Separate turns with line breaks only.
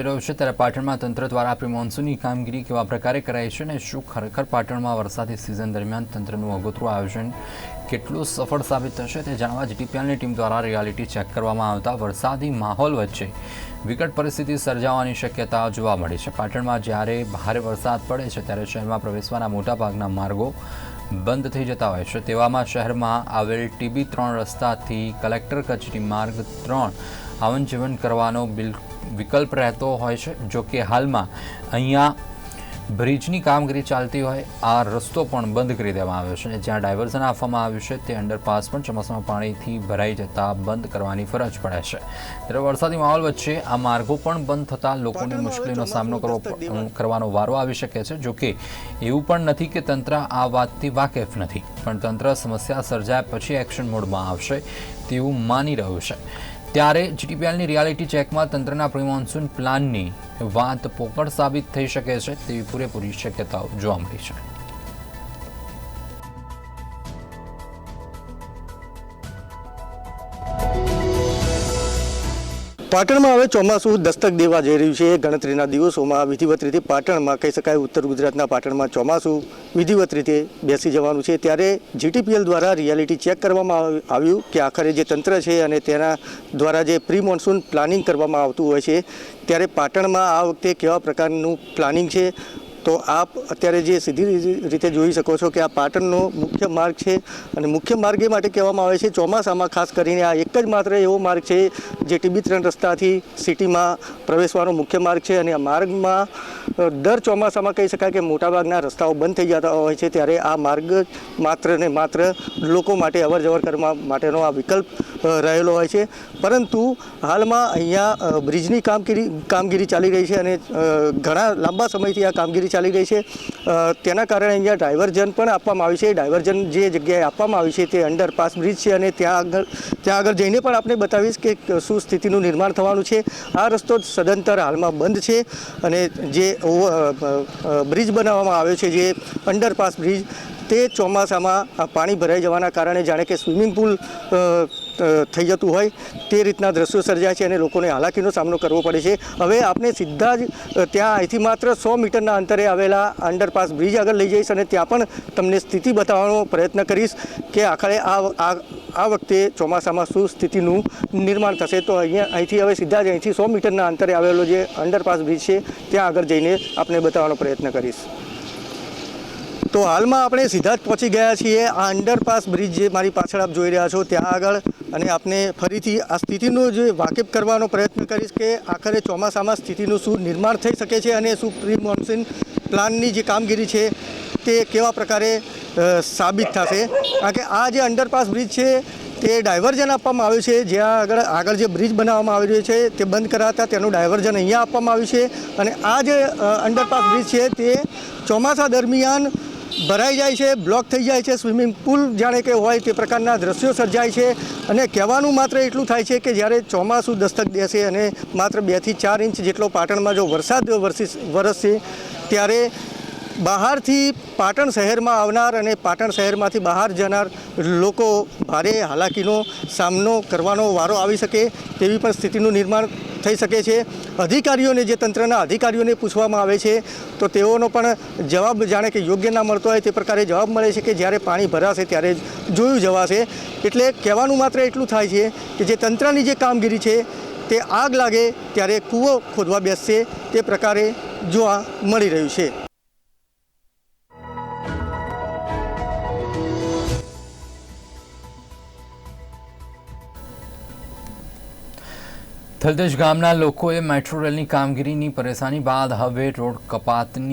છે ત્યારે પાટણમાં તંત્ર દ્વારા પ્રી મોન્સૂનની કામગીરી કેવા પ્રકારે કરાઈ છે અને શું ખરેખર પાટણમાં વરસાદી સિઝન દરમિયાન તંત્રનું અગોતરું આયોજન કેટલું સફળ સાબિત થશે તે જાણવા જીટીપીએલની ટીમ દ્વારા રિયાલિટી ચેક કરવામાં આવતા વરસાદી માહોલ વચ્ચે વિકટ પરિસ્થિતિ સર્જાવાની શક્યતા જોવા મળી છે. પાટણમાં જ્યારે ભારે વરસાદ પડે છે ત્યારે શહેરમાં પ્રવેશવાના મોટાભાગના માર્ગો બંધ થઈ જતા હોય છે. તેવામાં શહેરમાં આવેલ ટીબી ત્રણ રસ્તાથી કલેક્ટર કચેરી માર્ગ ત્રણ આવન જીવન કરવાનો બિલ વિકલ્પ રહેતો હોય છે જો કે હાલમાં અહીંયા બ્રિજની કામગીરી ચાલતી હોય આ રસ્તો પણ બંધ કરી દેવામાં આવ્યો છે જ્યાં ડાયવર્ઝન આપવામાં આવ્યું છે તે અંડરપાસ પણ ચોમાસામાં પાણીથી ભરાઈ જતા બંધ કરવાની ફરજ પડે છે. ત્યારે વરસાદી માહોલ વચ્ચે આ માર્ગો પણ બંધ થતાં લોકોને મુશ્કેલીનો સામનો કરવો કરવાનો વારો આવી શકે છે જોકે એવું પણ નથી કે તંત્ર આ વાતથી વાકેફ નથી. પણ તંત્ર સમસ્યા સર્જાય પછી એક્શન મોડમાં આવશે તેવું માની રહ્યું છે. ત્યારે જીટીપીએલની રિયાલિટી ચેકમાં તંત્રના પ્રી પ્લાનની વાત પોકળ સાબિત થઈ શકે છે તેવી પૂરેપૂરી શક્યતાઓ જોવા મળી છે.
પાટણમાં હવે ચોમાસું દસ્તક દેવા જઈ રહ્યું છે. ગણતરીના દિવસોમાં વિધિવત રીતે પાટણમાં કહી શકાય ઉત્તર ગુજરાતના પાટણમાં ચોમાસું વિધિવત રીતે બેસી જવાનું છે. ત્યારે જીટીપીએલ દ્વારા રિયાલિટી ચેક કરવામાં આવ- આવ્યું કે આખરે જે તંત્ર છે અને તેના દ્વારા જે પ્રી મોન્સૂન પ્લાનિંગ કરવામાં આવતું હોય છે, ત્યારે પાટણમાં આ વખતે કેવા પ્રકારનું પ્લાનિંગ છે? તો આપ અત્યારે જે સીધી રીતે જોઈ શકો છો કે આ પાટણનો મુખ્ય માર્ગ છે અને મુખ્ય માર્ગ એ માટે કહેવામાં આવે છે ચોમાસામાં ખાસ કરીને આ એક જ માત્ર એવો માર્ગ છે જે ટીબી ત્રણ રસ્તાથી સિટીમાં પ્રવેશવાનો મુખ્ય માર્ગ છે અને આ માર્ગમાં દર ચોમાસામાં કહી શકાય કે મોટાભાગના રસ્તાઓ બંધ થઈ જતા હોય છે ત્યારે આ માર્ગ માત્ર ને માત્ર લોકો માટે અવર જવર કરવા માટેનો આ વિકલ્પ રહેલો હોય છે. પરંતુ હાલમાં અહીંયા બ્રિજની કામગીરી કામગીરી ચાલી રહી છે અને ઘણા લાંબા સમયથી આ કામગીરી ચાલી ગઈ છે. તેના કારણે અહીંયા ડાયવર્ઝન પણ આપવામાં આવ્યું છે. ડાયવર્ઝન જે જગ્યાએ આપવામાં આવ્યું છે તે અંડરપાસ બ્રિજ છે અને ત્યાં આગળ ત્યાં આગળ જઈને પણ આપણે બતાવીશ કે શું સ્થિતિનું નિર્માણ થવાનું છે. આ રસ્તો સદંતર હાલમાં બંધ છે અને જે બ્રિજ બનાવવામાં આવ્યો છે, જે અંડરપાસ બ્રિજ, તે ચોમાસામાં પાણી ભરાઈ જવાના કારણે જાણે કે સ્વિમિંગ પુલ થઈ જતું હોય તે રીતના દ્રશ્યો સર્જાય છે અને લોકોને હાલાકીનો સામનો કરવો પડે છે. હવે આપણે સીધા જ ત્યાં અહીંથી માત્ર સો મીટરના અંતરે આવેલા અંડરપાસ બ્રિજ આગળ લઈ જઈશ અને ત્યાં પણ તમને સ્થિતિ બતાવવાનો પ્રયત્ન કરીશ કે આખરે આ આ વખતે ચોમાસામાં શું સ્થિતિનું નિર્માણ થશે. તો અહીંયા, અહીંથી હવે સીધા જ અહીંથી સો મીટરના અંતરે આવેલો જે અંડરપાસ બ્રિજ છે, ત્યાં આગળ જઈને આપણે બતાવવાનો પ્રયત્ન કરીશ. તો હાલમાં આપણે સીધા જ પહોંચી ગયા છીએ આ અંડરપાસ બ્રિજ જે મારી પાછળ આપ જોઈ રહ્યા છો, ત્યાં આગળ. અને આપને ફરીથી આ સ્થિતિનો જે વાકેફ કરવાનો પ્રયત્ન કરીશ કે આખરે ચોમાસામાં સ્થિતિનું શું નિર્માણ થઈ શકે છે અને શું પ્રી પ્લાનની જે કામગીરી છે તે કેવા પ્રકારે સાબિત થશે. કારણ કે આ જે અંડરપાસ બ્રિજ છે તે ડાયવર્ઝન આપવામાં આવ્યું છે. જ્યાં આગળ આગળ જે બ્રિજ બનાવવામાં આવી રહ્યો છે તે બંધ કરાતા તેનું ડાયવર્ઝન અહીંયા આપવામાં આવ્યું છે. અને આ જે અંડરપાસ બ્રિજ છે તે ચોમાસા દરમિયાન ભરાઈ જાય છે, બ્લોક થઈ જાય છે, સ્વિમિંગ પુલ જાણે કે હોય તે પ્રકારના દ્રશ્યો સર્જાય છે અને કહેવાનું માત્ર એટલું થાય છે કે જ્યારે ચોમાસું દસ્તક દેશે અને માત્ર બેથી ચાર ઇંચ જેટલો પાટણમાં જો વરસાદ વરસી વરસશે, ત્યારે બહારથી પાટણ શહેરમાં આવનાર અને પાટણ શહેરમાંથી બહાર જનાર લોકો ભારે હાલાકીનો સામનો કરવાનો વારો આવી શકે તેવી પણ સ્થિતિનું નિર્માણ થઈ શકે છે. અધિકારીઓને જે તંત્રના અધિકારીઓને પૂછવામાં આવે છે, તો તેઓનો પણ જવાબ જાણે કે યોગ્ય ના મળતો હોય તે પ્રકારે જવાબ મળે છે કે જ્યારે પાણી ભરાશે ત્યારે જોયું જવાશે. એટલે કહેવાનું માત્ર એટલું થાય છે કે જે તંત્રની જે કામગીરી છે, તે આગ લાગે ત્યારે કૂવો ખોદવા બેસશે તે પ્રકારે જોવા મળી રહ્યું છે.
થલતેજ ગામના લોકોએ મેટ્રો રેલની કામગીરીની પરેશાની બાદ હવે રોડ કપાતની